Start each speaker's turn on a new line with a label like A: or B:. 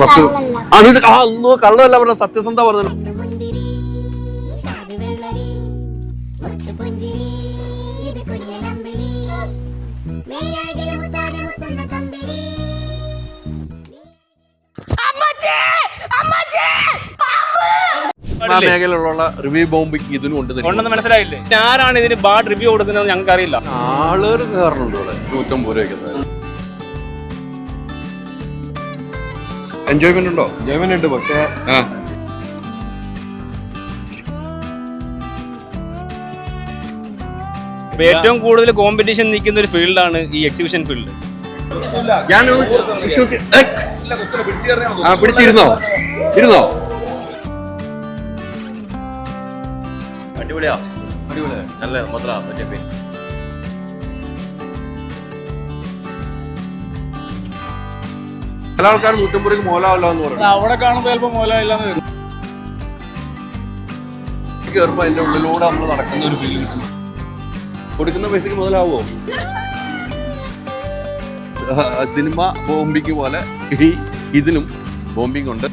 A: സത്യ.
B: കള്ളല്ല.
A: ആ നീ ആ അല്ലോ കള്ളമല്ല പറഞ്ഞ സത്യസന്ധ പറഞ്ഞു ആ മേഖലയിലുള്ള റിവ്യൂ ബോംബിങ് ഇതിനും ഉണ്ട് തന്നെ.
C: ഉണ്ടെന്ന് മനസ്സിലായില്ലേ? ആരാണ് ഇതിന് ബാഡ് റിവ്യൂ കൊടുക്കുന്നത് ഞങ്ങൾക്ക് അറിയില്ല
A: ആളുകൾ കയറുന്നുണ്ട് ഇവിടെ. നൂറ്റമ്പത് രൂപയ്ക്ക്. എൻജോയ്മെന്റ് ഉണ്ടോ?
D: എൻജോയ്മെന്റ് ഉണ്ട് പക്ഷേ
A: ആ.
C: ഏറ്റവും കൂടുതൽ കോമ്പറ്റീഷൻ നിൽക്കുന്ന ഒരു ഫീൽഡാണ് ഈ എക്സിബിഷൻ ഫീൽഡ്
A: ഞാനൊന്ന്! ആ പിടിച്ചിരുന്നോ? ഇരുന്നോ?
E: അടിപൊളിയാ. അടിപൊളിയാ. നല്ല മുതലാ മറ്റേ പേര്
A: ചില ആൾക്കാർ നൂറ്റമ്പത് മോലാവല്ലോ എന്ന് പറയും.
D: അവിടെ കാണുമ്പോൾ ചിലപ്പോൾ മോലായില്ലാന്ന് വരും.
A: എന്റെ അതിന്റെ ഉള്ളിലൂടെ നമ്മൾ നടക്കുന്ന ഒരു ഫീൽ കൊടുക്കുന്ന പൈസക്ക് മുതലാവോ? സിനിമ ബോംബിക്ക് പോലെ ഈ ഇതിലും ബോംബിങ് ഉണ്ട്.